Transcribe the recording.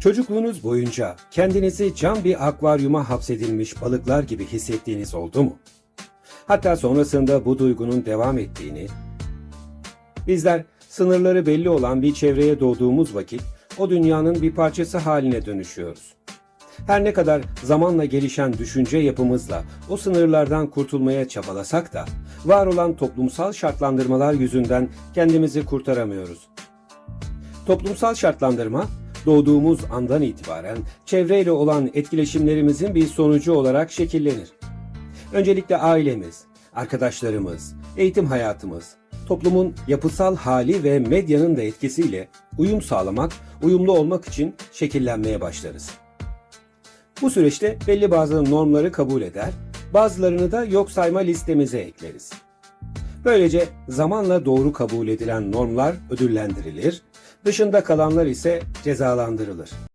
Çocukluğunuz boyunca kendinizi cam bir akvaryuma hapsedilmiş balıklar gibi hissettiğiniz oldu mu? Hatta sonrasında bu duygunun devam ettiğini, bizler sınırları belli olan bir çevreye doğduğumuz vakit o dünyanın bir parçası haline dönüşüyoruz. Her ne kadar zamanla gelişen düşünce yapımızla o sınırlardan kurtulmaya çabalasak da var olan toplumsal şartlandırmalar yüzünden kendimizi kurtaramıyoruz. Toplumsal şartlandırma doğduğumuz andan itibaren çevreyle olan etkileşimlerimizin bir sonucu olarak şekillenir. Öncelikle ailemiz, arkadaşlarımız, eğitim hayatımız, toplumun yapısal hali ve medyanın da etkisiyle uyum sağlamak, uyumlu olmak için şekillenmeye başlarız. Bu süreçte belli bazı normları kabul eder, bazılarını da yok sayma listemize ekleriz. Böylece zamanla doğru kabul edilen normlar ödüllendirilir, dışında kalanlar ise cezalandırılır.